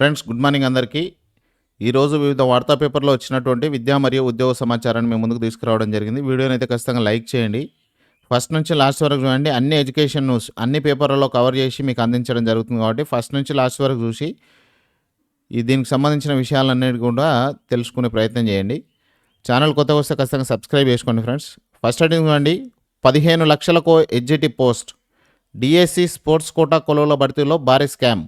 Friends good morning అందరికీ. ఈరోజు వివిధ వార్తా పేపర్లో వచ్చినటువంటి విద్యా మరియు ఉద్యోగ సమాచారాన్ని మేము ముందుకు తీసుకురావడం జరిగింది. వీడియోని అయితే ఖచ్చితంగా లైక్ చేయండి. ఫస్ట్ నుంచి లాస్ట్ వరకు చూడండి. అన్ని ఎడ్యుకేషన్ న్యూస్ అన్ని పేపర్లలో కవర్ చేసి మీకు అందించడం జరుగుతుంది కాబట్టి ఫస్ట్ నుంచి లాస్ట్ వరకు చూసి ఈ దీనికి సంబంధించిన విషయాలన్నిటి కూడా తెలుసుకునే ప్రయత్నం చేయండి. ఛానల్ కొత్త వస్తే ఖచ్చితంగా సబ్స్క్రైబ్ చేసుకోండి ఫ్రెండ్స్. ఫస్ట్ అడిగి చూడండి. పదిహేను లక్షలకు S G T post. DSC sports quota కొలువుల భర్తీలో భారీ స్కామ్.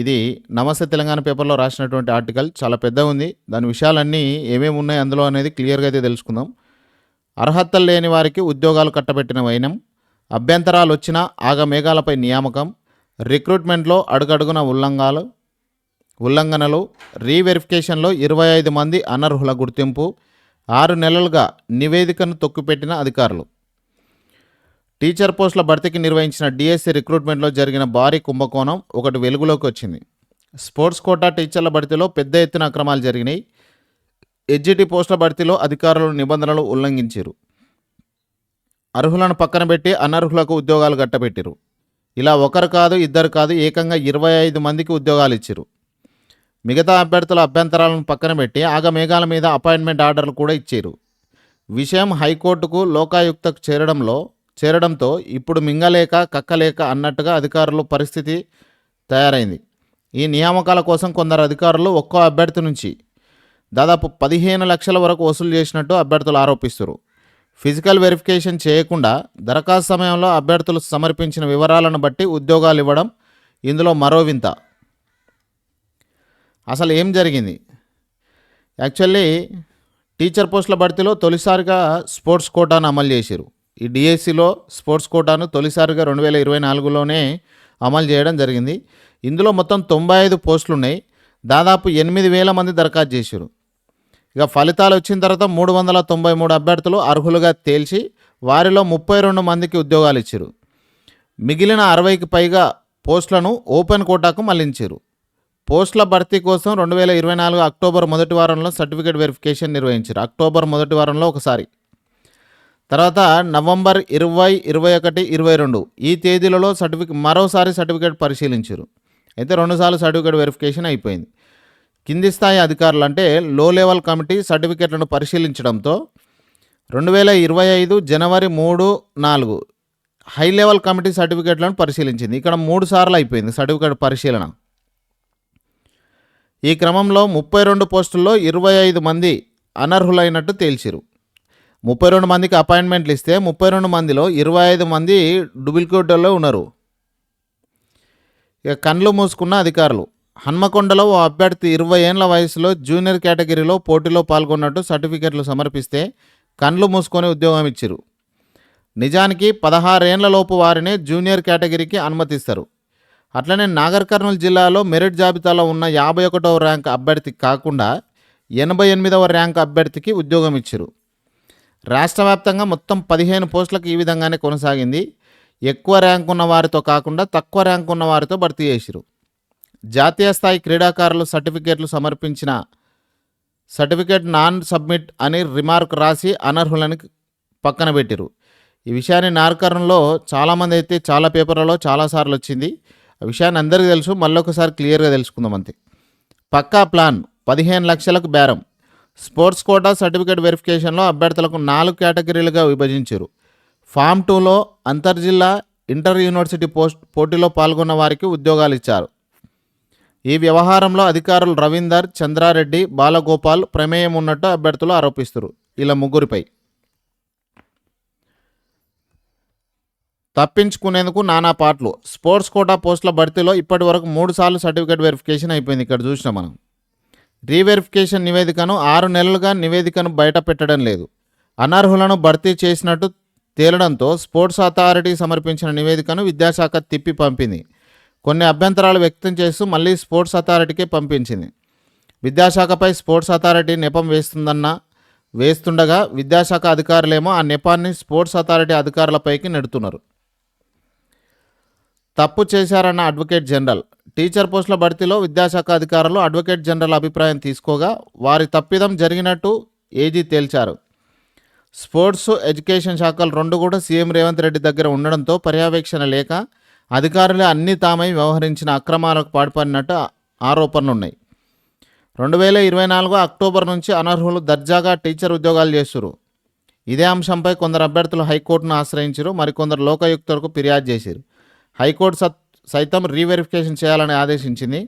ఇది నమస్తే తెలంగాణ పేపర్లో రాసినటువంటి ఆర్టికల్. చాలా పెద్ద ఉంది. దాని విషయాలన్నీ ఏమేమి ఉన్నాయి అందులో అనేది క్లియర్గా అయితే తెలుసుకుందాం. అర్హతలు లేని వారికి ఉద్యోగాలు కట్టబెట్టిన వైనం అభ్యంతరాలు వచ్చిన ఆగమేఘాలపై నియామకం రిక్రూట్మెంట్లో అడుగడుగున ఉల్లంఘాలు ఉల్లంఘనలు రీవెరిఫికేషన్లో ఇరవై ఐదు మంది అనర్హుల గుర్తింపు ఆరు నెలలుగా నివేదికను తొక్కిపెట్టిన అధికారులు. టీచర్ పోస్టుల భర్తీకి నిర్వహించిన డిఎస్సి రిక్రూట్మెంట్లో జరిగిన భారీ కుంభకోణం ఒకటి వెలుగులోకి వచ్చింది. స్పోర్ట్స్ కోటా టీచర్ల భర్తీలో పెద్ద ఎత్తున అక్రమాలు జరిగినాయి. ఎడ్జిటి పోస్టుల భర్తీలో అధికారులు నిబంధనలు ఉల్లంఘించారు అర్హులను పక్కన పెట్టి అనర్హులకు ఉద్యోగాలు గట్టబెట్టిరు ఇలా ఒకరు కాదు ఇద్దరు కాదు ఏకంగా ఇరవై ఐదు మందికి ఉద్యోగాలు ఇచ్చారు మిగతా అభ్యర్థుల అభ్యంతరాలను పక్కన పెట్టి ఆగమేఘాల మీద అపాయింట్మెంట్ ఆర్డర్లు కూడా ఇచ్చారు విషయం హైకోర్టుకు లోకాయుక్తకు చేరడంలో చేరడంతో ఇప్పుడు మింగలేక కక్కలేక అన్నట్టుగా అధికారులు పరిస్థితి తయారైంది. ఈ నియామకాల కోసం కొందరు అధికారులు ఒక్కో అభ్యర్థి నుంచి దాదాపు పదిహేను లక్షల వరకు వసూలు చేసినట్టు అభ్యర్థులు ఆరోపిస్తారు ఫిజికల్ వెరిఫికేషన్ చేయకుండా దరఖాస్తు సమయంలో అభ్యర్థులు సమర్పించిన వివరాలను బట్టి ఉద్యోగాలు ఇవ్వడం ఇందులో మరో వింత. అసలు ఏం జరిగింది? యాక్చువల్లీ టీచర్ పోస్టుల భర్తీలో తొలిసారిగా స్పోర్ట్స్ కోటాను అమలు చేశారు ఈ డిఎస్సిలో స్పోర్ట్స్ కోటాను తొలిసారిగా రెండు వేల ఇరవై నాలుగులోనే అమలు చేయడం జరిగింది. ఇందులో మొత్తం తొంభై ఐదు పోస్టులు ఉన్నాయి దాదాపు ఎనిమిది వేల మంది దరఖాస్తు చేశారు. ఇక ఫలితాలు వచ్చిన తర్వాత మూడు వందల తొంభై మూడు అభ్యర్థులు అర్హులుగా తేల్చి వారిలో ముప్పై రెండు మందికి ఉద్యోగాలు ఇచ్చారు. మిగిలిన అరవైకి పైగా పోస్టులను ఓపెన్ కోటాకు మళ్ళించారు. పోస్టుల భర్తీ కోసం రెండు వేల ఇరవై నాలుగు అక్టోబర్ మొదటి వారంలో సర్టిఫికేట్ వెరిఫికేషన్ నిర్వహించారు. అక్టోబర్ మొదటి వారంలో ఒకసారి. తర్వాత నవంబర్ ఇరవై ఇరవై ఒకటి ఇరవై రెండు ఈ తేదీలలో సర్టిఫికేట్ మరోసారి సర్టిఫికేట్ పరిశీలించారు. అయితే రెండుసార్లు సర్టిఫికేట్ వెరిఫికేషన్ అయిపోయింది. కింది స్థాయి అధికారులు అంటే లో లెవెల్ కమిటీ సర్టిఫికేట్లను పరిశీలించడంతో రెండు వేల ఇరవై ఐదు జనవరి మూడు నాలుగు హై లెవెల్ కమిటీ సర్టిఫికేట్లను పరిశీలించింది. ఇక్కడ మూడు సార్లు అయిపోయింది సర్టిఫికేట్ పరిశీలన. ఈ క్రమంలో ముప్పై రెండు పోస్టుల్లో ఇరవై ఐదు మంది అనర్హులైనట్టు తేల్చిరు. ముప్పై రెండు మందికి అపాయింట్మెంట్లు ఇస్తే ముప్పై రెండు మందిలో ఇరవై ఐదు మంది డూప్లికేట్లో ఉన్నారు. ఇక కండ్లు మూసుకున్న అధికారులు. హన్మకొండలో ఓ అభ్యర్థి ఇరవై ఏళ్ళ వయసులో జూనియర్ కేటగిరీలో పోటీలో పాల్గొన్నట్టు సర్టిఫికెట్లు సమర్పిస్తే కండ్లు మూసుకొని ఉద్యోగం ఇచ్చిరు. నిజానికి పదహారేండ్లలోపు వారినే జూనియర్ కేటగిరీకి అనుమతిస్తారు. అట్లనే నాగర్ కర్నూలు జిల్లాలో మెరిట్ జాబితాలో ఉన్న యాభై ఒకటవ ర్యాంక్ అభ్యర్థికి కాకుండా ఎనభై ఎనిమిదవ ర్యాంక్ అభ్యర్థికి ఉద్యోగం ఇచ్చారు. రాష్ట్ర వ్యాప్తంగా మొత్తం పదిహేను పోస్టులకు ఈ విధంగానే కొనసాగింది. ఎక్కువ ర్యాంక్ ఉన్న వారితో కాకుండా తక్కువ ర్యాంక్ ఉన్న వారితో భర్తీ చేసిరు జాతీయ స్థాయి క్రీడాకారులు సర్టిఫికేట్లు సమర్పించిన సర్టిఫికేట్ నాన్ సబ్మిట్ అని రిమార్క్ రాసి అనర్హులని పక్కన పెట్టిరు ఈ విషయాన్ని నార్కరణలో చాలామంది అయితే చాలా పేపర్లలో చాలాసార్లు వచ్చింది. ఆ విషయాన్ని అందరికీ తెలుసు. మళ్ళొకసారి క్లియర్గా తెలుసుకుందాం అంతే. పక్కా ప్లాన్. పదిహేను లక్షలకు బేరం. స్పోర్ట్స్ కోటా సర్టిఫికేట్ వెరిఫికేషన్లో అభ్యర్థులకు నాలుగు కేటగిరీలుగా విభజించారు. ఫామ్ టూలో అంతర్జిల్లా ఇంటర్ యూనివర్సిటీ పోస్ట్ పోటీలో పాల్గొన్న వారికి ఉద్యోగాలు ఇచ్చారు. ఈ వ్యవహారంలో అధికారులు రవీందర్ చంద్రారెడ్డి బాలగోపాల్ ప్రమేయం ఉన్నట్టు అభ్యర్థులు ఆరోపిస్తారు. ఇలా ముగ్గురిపై తప్పించుకునేందుకు నానా పాటలు. స్పోర్ట్స్ కోటా పోస్టుల భర్తీలో ఇప్పటి వరకు మూడు సార్లు సర్టిఫికేట్ వెరిఫికేషన్ అయిపోయింది. ఇక్కడ చూసినాం మనం. రీవెరిఫికేషన్ నివేదికను ఆరు నెలలుగా నివేదికను బయట పెట్టడం లేదు. అనర్హులను భర్తీ చేసినట్టు తేలడంతో స్పోర్ట్స్ అథారిటీ సమర్పించిన నివేదికను విద్యాశాఖ తిప్పి పంపింది. కొన్ని అభ్యంతరాలు వ్యక్తం చేస్తూ మళ్ళీ స్పోర్ట్స్ అథారిటీకే పంపించింది. విద్యాశాఖపై స్పోర్ట్స్ అథారిటీ నెపం వేస్తుందన్న వేస్తుండగా విద్యాశాఖ అధికారులేమో ఆ నెపాన్ని స్పోర్ట్స్ అథారిటీ అధికారులపైకి నెడుతున్నారు. తప్పు చేశారన్న అడ్వకేట్ జనరల్ టీచర్ పోస్టుల భర్తీలో విద్యాశాఖ అధికారులు అడ్వకేట్ జనరల్ అభిప్రాయం తీసుకోగా వారి తప్పిదం జరిగినట్టు ఏజీ తేల్చారు. స్పోర్ట్స్ ఎడ్యుకేషన్ శాఖలు రెండు కూడా సీఎం రేవంత్ రెడ్డి దగ్గర ఉండడంతో పర్యవేక్షణ లేక అధికారులు అన్ని తామై వ్యవహరించిన అక్రమాలకు పాల్పడినట్టు ఆరోపణలు ఉన్నాయి రెండు వేల ఇరవై నాలుగు అక్టోబర్ నుంచి అనర్హులు దర్జాగా టీచర్ ఉద్యోగాలు చేస్తున్నారు ఇదే అంశంపై కొందరు అభ్యర్థులు హైకోర్టును ఆశ్రయించారు మరికొందరు లోకాయుక్తలకు ఫిర్యాదు చేశారు హైకోర్టు సత్ సైతం రీవెరిఫికేషన్ చేయాలని ఆదేశించింది.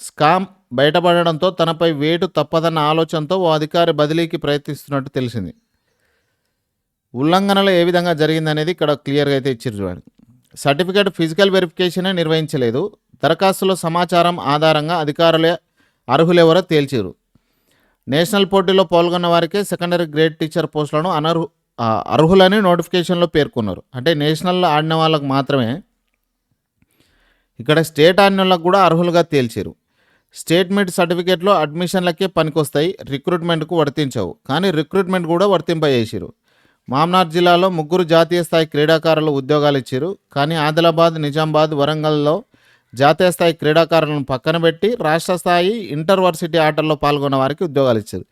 స్కామ్ బయటపడడంతో తనపై వేటు తప్పదన్న ఆలోచనతో ఓ అధికారి బదిలీకి ప్రయత్నిస్తున్నట్టు తెలిసింది. ఉల్లంఘనలు ఏ విధంగా జరిగిందనేది ఇక్కడ క్లియర్గా అయితే ఇచ్చారు చూడండి. Certificate physical వెరిఫికేషనే నిర్వహించలేదు. దరఖాస్తులో సమాచారం ఆధారంగా అధికారులే అర్హులెవరో తేల్చారు. నేషనల్ పోటీలో పాల్గొన్న వారికే సెకండరీ గ్రేడ్ టీచర్ పోస్టులను అనర్హు అర్హులని నోటిఫికేషన్లో పేర్కొన్నారు. అంటే నేషనల్లో ఆడిన వాళ్ళకు మాత్రమే ఇక్కడ స్టేట్ ఆడిన కూడా అర్హులుగా తేల్చారు. స్టేట్మెంట్ సర్టిఫికేట్లో అడ్మిషన్లకే పనికొస్తాయి రిక్రూట్మెంట్కు వర్తించవు. కానీ రిక్రూట్మెంట్ కూడా వర్తింపజేసారు. మామ్నార్ జిల్లాలో ముగ్గురు జాతీయ స్థాయి క్రీడాకారులు ఉద్యోగాలు ఇచ్చారు. కానీ ఆదిలాబాద్ నిజామాబాద్ వరంగల్లో జాతీయ స్థాయి క్రీడాకారులను పక్కన పెట్టి రాష్ట్ర స్థాయి ఇంటర్వర్సిటీ ఆటల్లో పాల్గొన్న వారికి ఉద్యోగాలు ఇచ్చారు.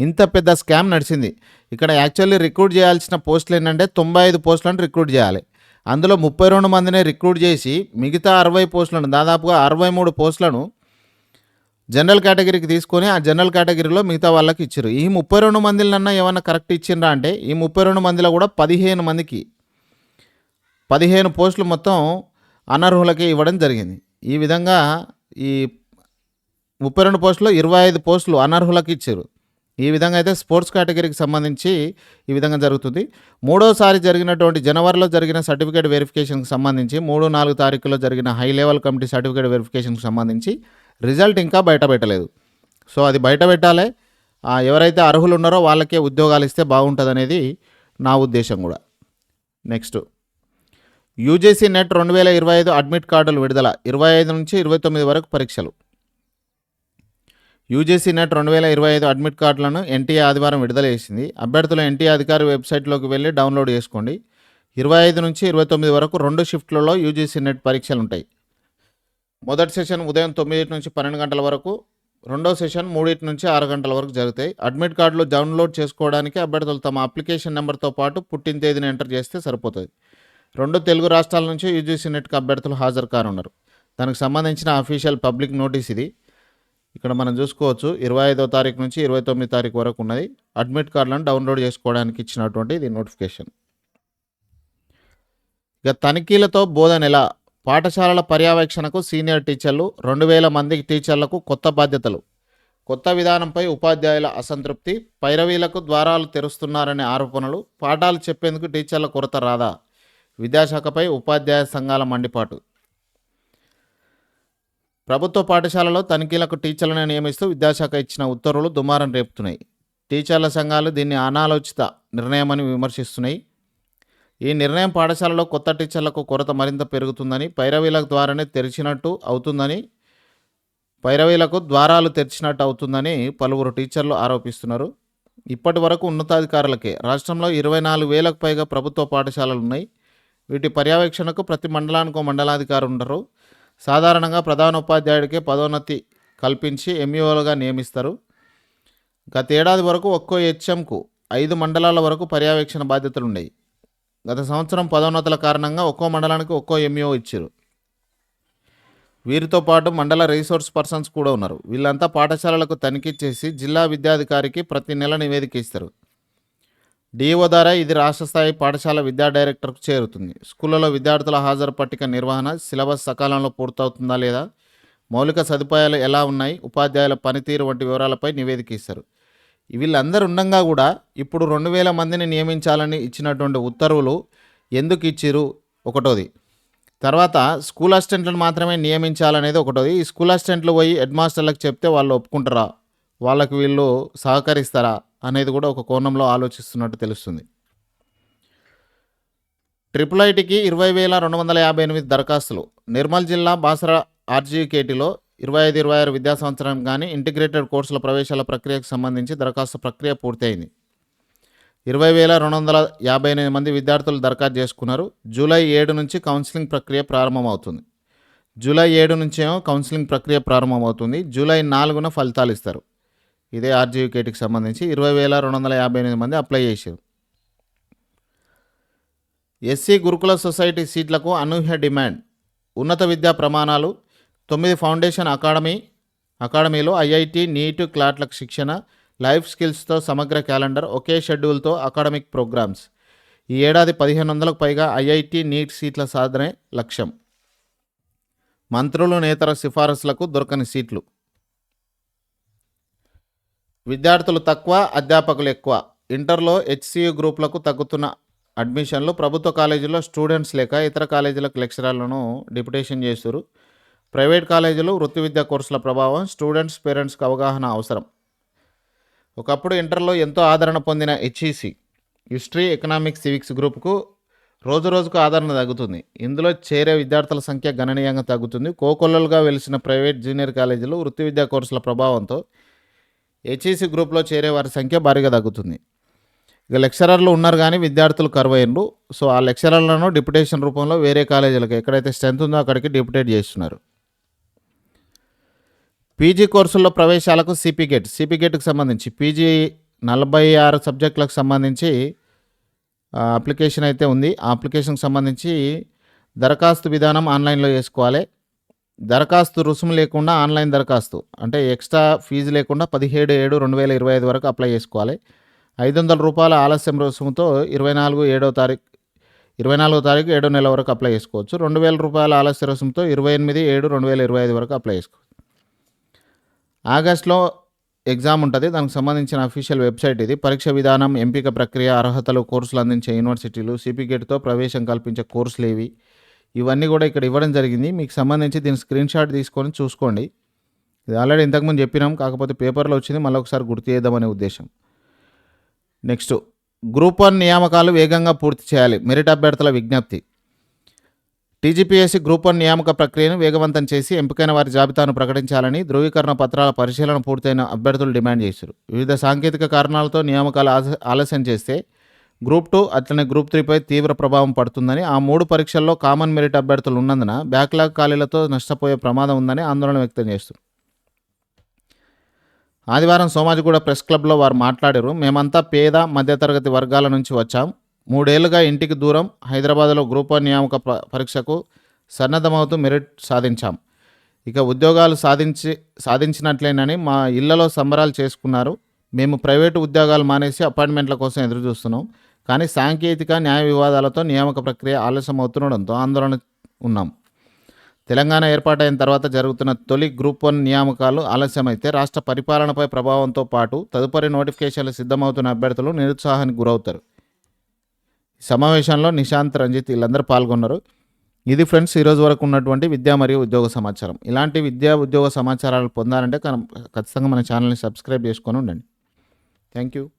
ఇంత పెద్ద స్కామ్ నడిచింది. ఇక్కడ యాక్చువల్లీ రిక్రూట్ చేయాల్సిన పోస్టులు ఏంటంటే తొంభై ఐదు పోస్టులను రిక్రూట్ చేయాలి. అందులో ముప్పై రెండు మందిని రిక్రూట్ చేసి మిగతా అరవై పోస్టులను దాదాపుగా అరవై మూడు పోస్టులను జనరల్ కేటగిరీకి తీసుకొని ఆ జనరల్ కేటగిరీలో మిగతా వాళ్ళకి ఇచ్చారు. ఈ ముప్పై రెండు మందిలన్నా ఏమన్నా కరెక్ట్ ఇచ్చిండ్రా అంటే ఈ ముప్పై రెండు మందిలో కూడా పదిహేను మందికి పదిహేను పోస్టులు మొత్తం అనర్హులకే ఇవ్వడం జరిగింది. ఈ విధంగా ఈ ముప్పై రెండు పోస్టులు ఇరవై ఐదు పోస్టులు అనర్హులకు ఇచ్చారు. ఈ విధంగా అయితే స్పోర్ట్స్ కేటగిరీకి సంబంధించి ఈ విధంగా జరుగుతుంది. మూడోసారి జరిగినటువంటి జనవరిలో జరిగిన సర్టిఫికేట్ వెరిఫికేషన్కి సంబంధించి మూడు నాలుగు తారీఖులో జరిగిన హై లెవెల్ కమిటీ సర్టిఫికేట్ వెరిఫికేషన్కి సంబంధించి రిజల్ట్ ఇంకా బయట పెట్టలేదు. సో అది బయట పెట్టాలి. ఎవరైతే అర్హులు ఉన్నారో వాళ్ళకే ఉద్యోగాలు ఇస్తే బాగుంటుంది అనేది నా ఉద్దేశం కూడా. నెక్స్ట్. యూజీసీ నెట్ రెండు వేల ఇరవై ఐదు అడ్మిట్ కార్డులు విడుదల ఇరవై ఐదు నుంచి ఇరవై తొమ్మిది వరకు పరీక్షలు. యూజీసీ నెట్ రెండు వేల ఇరవై ఐదు అడ్మిట్ కార్డులను ఎన్టీఏ ఆదివారం విడుదల చేసింది. అభ్యర్థులు ఎన్టీఏ అధికారి వెబ్సైట్లోకి వెళ్ళి డౌన్లోడ్ చేసుకోండి. ఇరవై ఐదు నుంచి ఇరవై తొమ్మిది వరకు రెండు షిఫ్ట్లలో యూజీసీ నెట్ పరీక్షలు ఉంటాయి మొదటి సెషన్ ఉదయం తొమ్మిది నుంచి పన్నెండు గంటల వరకు రెండో సెషన్ మూడింటి నుంచి ఆరు గంటల వరకు జరుగుతాయి. అడ్మిట్ కార్డులు డౌన్లోడ్ చేసుకోవడానికి అభ్యర్థులు తమ అప్లికేషన్ నెంబర్తో పాటు పుట్టిన తేదీని ఎంటర్ చేస్తే సరిపోతుంది. రెండు తెలుగు రాష్ట్రాల నుంచి యూజీసీ నెట్కి అభ్యర్థులు హాజరు కానున్నారు. దానికి సంబంధించిన అఫీషియల్ పబ్లిక్ నోటీస్ ఇది. ఇక్కడ మనం చూసుకోవచ్చు ఇరవై ఐదో తారీఖు నుంచి ఇరవై తొమ్మిది తారీఖు వరకు ఉన్నది. అడ్మిట్ కార్డులను డౌన్లోడ్ చేసుకోవడానికి ఇచ్చినటువంటి ఇది నోటిఫికేషన్ ఇక తనిఖీలతో బోధన ఎలా పాఠశాలల పర్యవేక్షణకు సీనియర్ టీచర్లు రెండు వేల మంది టీచర్లకు కొత్త బాధ్యతలు. కొత్త విధానంపై ఉపాధ్యాయుల అసంతృప్తి. పైరవీలకు ద్వారాలు తెరుస్తున్నారనే ఆరోపణలు. పాఠాలు చెప్పేందుకు టీచర్ల కొరత రాదా? విద్యాశాఖపై ఉపాధ్యాయ సంఘాల మండిపాటు. ప్రభుత్వ పాఠశాలలో తనిఖీలకు టీచర్లను నియమిస్తూ విద్యాశాఖ ఇచ్చిన ఉత్తర్వులు దుమారం రేపుతున్నాయి. టీచర్ల సంఘాలు దీన్ని అనాలోచిత నిర్ణయమని విమర్శిస్తున్నాయి. ఈ నిర్ణయం పాఠశాలలో కొత్త టీచర్లకు కొరత మరింత పెరుగుతుందని పైరవీల ద్వారానే తెరిచినట్టు అవుతుందని పైరవీలకు ద్వారాలు తెరిచినట్టు అవుతుందని పలువురు టీచర్లు ఆరోపిస్తున్నారు. ఇప్పటి వరకు ఉన్నతాధికారులకే రాష్ట్రంలో ఇరవై నాలుగు వేలకు పైగా ప్రభుత్వ పాఠశాలలు ఉన్నాయి. వీటి పర్యవేక్షణకు ప్రతి మండలానికి మండలాధికారు ఉండరు. సాధారణంగా ప్రధాన ఉపాధ్యాయుడికే పదోన్నతి కల్పించి ఎంఈఓలుగా నియమిస్తారు. గత ఏడాది వరకు ఒక్కో హెచ్ఎంకు ఐదు మండలాల వరకు పర్యవేక్షణ బాధ్యతలు ఉన్నాయి గత సంవత్సరం పదోన్నతుల కారణంగా ఒక్కో మండలానికి ఒక్కో ఎంఈఓ ఇచ్చారు. వీరితో పాటు మండల రీసోర్స్ పర్సన్స్ కూడా ఉన్నారు. వీళ్ళంతా పాఠశాలలకు తనిఖీ చేసి జిల్లా విద్యాధికారికి ప్రతి నెల నివేదిక ఇస్తారు. డిఓ ద్వారా ఇది రాష్ట్ర స్థాయి పాఠశాల విద్యా డైరెక్టర్కు చేరుతుంది. స్కూళ్ళలో విద్యార్థుల హాజరు పట్టిక నిర్వహణ సిలబస్ సకాలంలో పూర్తవుతుందా లేదా? మౌలిక సదుపాయాలు ఎలా ఉన్నాయి? ఉపాధ్యాయుల పనితీరు వంటి వివరాలపై నివేదిక ఇస్తారు. వీళ్ళందరూ ఉండగా కూడా ఇప్పుడు రెండు వేల మందిని నియమించాలని ఇచ్చినటువంటి ఉత్తర్వులు ఎందుకు ఇచ్చిరు ఒకటోది. తర్వాత స్కూల్ అసిస్టెంట్లను మాత్రమే నియమించాలనేది ఒకటోది. ఈ స్కూల్ అసిస్టెంట్లు పోయి హెడ్ మాస్టర్లకు చెప్తే వాళ్ళు ఒప్పుకుంటారా? వాళ్ళకి వీళ్ళు సహకరిస్తారా? అనేది కూడా ఒక కోణంలో ఆలోచిస్తున్నట్టు తెలుస్తుంది. ట్రిపుల్ ఐటీకి ఇరవై వేల రెండు వందల యాభై ఎనిమిది దరఖాస్తులు. నిర్మల్ జిల్లా బాసర ఆర్జీకేటీలో ఇరవై ఐదు ఇరవై ఆరు విద్యా సంవత్సరం కానీ ఇంటిగ్రేటెడ్ కోర్సుల ప్రవేశాల ప్రక్రియకు సంబంధించి దరఖాస్తు ప్రక్రియ పూర్తయింది. ఇరవై వేల రెండు వందల యాభై ఎనిమిది మంది విద్యార్థులు దరఖాస్తు చేసుకున్నారు. జూలై ఏడు నుంచి కౌన్సిలింగ్ ప్రక్రియ ప్రారంభమవుతుంది. జూలై ఏడు నుంచేమో కౌన్సిలింగ్ ప్రక్రియ ప్రారంభమవుతుంది. జూలై నాలుగున ఫలితాలు ఇస్తారు. ఇదే ఆర్జీకేటీకి సంబంధించి ఇరవై వేల రెండు వందల యాభై ఎనిమిది మంది అప్లై చేశారు. ఎస్సీ గురుకుల సొసైటీ సీట్లకు అనూహ్య డిమాండ్. ఉన్నత విద్యా ప్రమాణాలు తొమ్మిది ఫౌండేషన్ అకాడమీ అకాడమీలో ఐఐటి నీట్ క్లాట్లకు శిక్షణ లైఫ్ స్కిల్స్తో సమగ్ర క్యాలెండర్ ఒకే షెడ్యూల్తో అకాడమిక్ ప్రోగ్రామ్స్. ఈ ఏడాది పదిహేను వందలకు పైగా ఐఐటి నీట్ సీట్ల సాధనే లక్ష్యం. మంత్రులు నేతర సిఫారసులకు దొరకని సీట్లు. విద్యార్థులు తక్కువ అధ్యాపకులు ఎక్కువ. ఇంటర్లో హెచ్సియు గ్రూపులకు తగ్గుతున్న అడ్మిషన్లు ప్రభుత్వ కాలేజీలో స్టూడెంట్స్ లేక ఇతర కాలేజీలకు లెక్చరర్లను డిప్యుటేషన్ చేస్తారు. ప్రైవేట్ కాలేజీలు వృత్తి విద్యా కోర్సుల ప్రభావం స్టూడెంట్స్ పేరెంట్స్కి అవగాహన అవసరం. ఒకప్పుడు ఇంటర్లో ఎంతో ఆదరణ పొందిన హెచ్ఈసి హిస్టరీ ఎకనామిక్స్ సివిక్స్ గ్రూప్కు రోజు రోజుకు ఆదరణ తగ్గుతుంది. ఇందులో చేరే విద్యార్థుల సంఖ్య గణనీయంగా తగ్గుతుంది. కోకొల్లలుగా వెలిసిన ప్రైవేట్ జూనియర్ కాలేజీలు వృత్తి విద్యా కోర్సుల ప్రభావంతో హెచ్ఈసి గ్రూప్లో చేరే వారి సంఖ్య భారీగా తగ్గుతుంది. ఇక లెక్చరర్లు ఉన్నారు కానీ విద్యార్థులు కరువైనరు సో ఆ లెక్చరర్లను డిప్యుటేషన్ రూపంలో వేరే కాలేజీలకు ఎక్కడైతే స్ట్రెంత్ ఉందో అక్కడికి డిప్యుటేట్ చేస్తున్నారు. పీజీ కోర్సుల్లో ప్రవేశాలకు C P GET C P గేట్కి సంబంధించి పీజీ నలభై ఆరు సబ్జెక్టులకు సంబంధించి అప్లికేషన్ అయితే ఉంది. ఆ అప్లికేషన్కి సంబంధించి దరఖాస్తు విధానం ఆన్లైన్లో చేసుకోవాలి దరఖాస్తు రుసుము లేకుండా ఆన్లైన్ దరఖాస్తు. అంటే ఎక్స్ట్రా ఫీజు లేకుండా పదిహేడు ఏడు రెండు వేల ఇరవై ఐదు వరకు అప్లై చేసుకోవాలి. ఐదు వందల రూపాయల ఆలస్యం రుసుముతో ఇరవై నాలుగు ఏడో తారీఖు ఇరవై నాలుగో తారీఖు ఏడో నెల వరకు అప్లై చేసుకోవచ్చు. రెండు వేల రూపాయల ఆలస్య రుసుముతో ఇరవై ఎనిమిది ఏడు రెండు వేల ఇరవై ఐదు వరకు అప్లై చేసుకోవచ్చు ఆగస్ట్లో ఎగ్జామ్ ఉంటుంది. దానికి సంబంధించిన అఫీషియల్ వెబ్సైట్ ఇది. పరీక్ష విధానం ఎంపిక ప్రక్రియ అర్హతలు కోర్సులు అందించే యూనివర్సిటీలు సిపిగేట్తో ప్రవేశం కల్పించే కోర్సులు ఏవి? ఇవన్నీ కూడా ఇక్కడ ఇవ్వడం జరిగింది. మీకు సంబంధించి దీని స్క్రీన్ షాట్ తీసుకొని చూసుకోండి. ఇది ఆల్రెడీ ఇంతకుముందు చెప్పినాం కాకపోతే పేపర్లో వచ్చింది మళ్ళీ ఒకసారి గుర్తు చేద్దామనే ఉద్దేశం. నెక్స్ట్ గ్రూప్ వన్ నియామకాలు వేగంగా పూర్తి చేయాలి. మెరిట్ అభ్యర్థుల విజ్ఞప్తి. టీజీపీఎస్సీ గ్రూప్ వన్ నియామక ప్రక్రియను వేగవంతం చేసి ఎంపికైన వారి జాబితాను ప్రకటించాలని ధృవీకరణ పత్రాల పరిశీలన పూర్తయిన అభ్యర్థులు డిమాండ్ చేశారు. వివిధ సాంకేతిక కారణాలతో నియామకాలు ఆలస్యం చేస్తే గ్రూప్ టూ అట్లనే గ్రూప్ త్రీపై తీవ్ర ప్రభావం పడుతుందని ఆ మూడు పరీక్షల్లో కామన్ మెరిట్ అభ్యర్థులు ఉన్నందున బ్యాక్లాగ్ ఖాళీలతో నష్టపోయే ప్రమాదం ఉందని ఆందోళన వ్యక్తం చేస్తుంది ఆదివారం సోమాజిగూడ ప్రెస్ క్లబ్లో వారు మాట్లాడారు మేమంతా పేద మధ్యతరగతి వర్గాల నుంచి వచ్చాం. మూడేళ్ళుగా ఇంటికి దూరం హైదరాబాద్లో గ్రూప్ వన్ నియామక పరీక్షకు సన్నద్ధమవుతూ మెరిట్ సాధించాం. ఇక ఉద్యోగాలు సాధించి సాధించినట్లేనని మా ఇళ్ళలో సంబరాలు చేసుకున్నారు. మేము ప్రైవేటు ఉద్యోగాలు మానేసి అపాయింట్మెంట్ల కోసం ఎదురు చూస్తున్నాం కానీ సాంకేతిక న్యాయ వివాదాలతో నియామక ప్రక్రియ ఆలస్యం అవుతుండడంతో ఆందోళన ఉన్నాం. తెలంగాణ ఏర్పాటైన తర్వాత జరుగుతున్న తొలి గ్రూప్ వన్ నియామకాలు ఆలస్యమైతే రాష్ట్ర పరిపాలనపై ప్రభావంతో పాటు తదుపరి నోటిఫికేషన్లు సిద్ధమవుతున్న అభ్యర్థులు నిరుత్సాహానికి గురవుతారు. ఈ సమావేశంలో నిశాంత్ రంజిత్ వీళ్ళందరూ పాల్గొన్నారు. ఇది ఫ్రెండ్స్ ఈరోజు వరకు ఉన్నటువంటి విద్యా మరియు ఉద్యోగ సమాచారం. ఇలాంటి విద్యా ఉద్యోగ సమాచారాలు పొందాలంటే కన- ఖచ్చితంగా మన ఛానల్ని సబ్స్క్రైబ్ చేసుకొని ఉండండి. Thank you.